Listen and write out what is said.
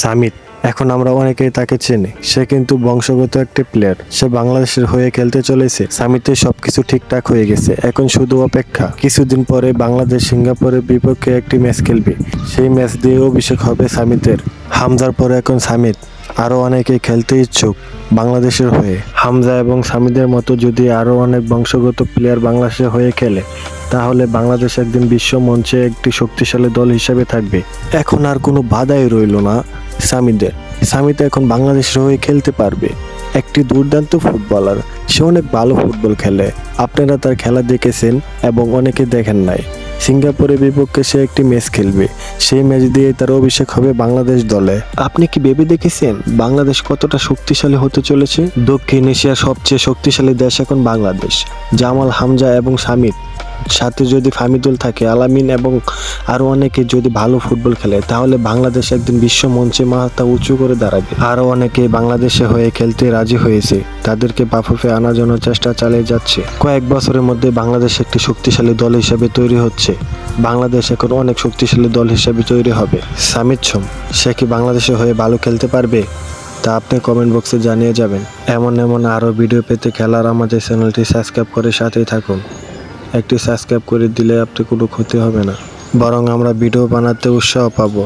সামিত, এখন আমরা অনেকেই তাকে চিনি। সে কিন্তু বংশগত একটি প্লেয়ার সে বাংলাদেশের হয়ে খেলতে চলেছে। সামিতে সবকিছু ঠিকঠাক হয়ে গেছে। এখন শুধু অপেক্ষা। কিছুদিন পরে বাংলাদেশ সিঙ্গাপুরের বিপক্ষে একটি ম্যাচ খেলবে। সেই ম্যাচ দিয়ে অভিষেক হবে সামিতের। হামজার পরে এখন সামিত। আরও অনেকেই খেলতে ইচ্ছুক বাংলাদেশের হয়ে। হামজা এবং সামিদের মতো যদি আরও অনেক বংশগত প্লেয়ার বাংলাদেশের হয়ে খেলে, তাহলে বাংলাদেশ একদিন বিশ্ব মঞ্চে একটি শক্তিশালী দল হিসেবে থাকবে। এখন আর কোনো বাধাই রইল না। সামিদের। সামিত এখন বাংলাদেশের হয়ে খেলতে পারবে। একটি দুর্দান্ত ফুটবলার। সে অনেক ভালো ফুটবল খেলে। আপনারা তার খেলা দেখেছেন এবং অনেকে দেখেন নাই। সিঙ্গাপুরের বিপক্ষে সে একটি ম্যাচ খেলবে। সেই ম্যাচ দিয়ে তার অভিষেক হবে বাংলাদেশ দলে। আপনি কি ভেবে দেখেছেন বাংলাদেশ কতটা শক্তিশালী হতে চলেছে? দক্ষিণ এশিয়ার সবচেয়ে শক্তিশালী দেশ এখন বাংলাদেশ। জামাল হামজা এবং সামিত সাথে যদি ফামিদুল থাকে, আলামিন এবং আরও অনেকে যদি ভালো ফুটবল খেলে, তাহলে বাংলাদেশ একদিন বিশ্ব মঞ্চে মাথা উঁচু করে দাঁড়াবে। আরও অনেকে বাংলাদেশে হয়ে খেলতে রাজি হয়েছে। তাদেরকে বাফুফে আনার জন্য চেষ্টা চালিয়ে যাচ্ছে। কয়েক বছরের মধ্যে বাংলাদেশ একটি শক্তিশালী দল হিসেবে তৈরি হচ্ছে। বাংলাদেশ এখন অনেক শক্তিশালী দল হিসেবে তৈরি হবে। সামিত সোম সে কি বাংলাদেশে হয়ে ভালো খেলতে পারবে? তা আপনি কমেন্ট বক্সে জানিয়ে যাবেন। এমন এমন আরও ভিডিও পেতে খেলার আমাদের চ্যানেলটি সাবস্ক্রাইব করে সাথেই থাকুন। একটি সাবস্ক্রাইব করে দিলে আপনি কোনো ক্ষতি হবে না। বরং আমরা ভিডিও বানাতে উৎসাহ পাবো।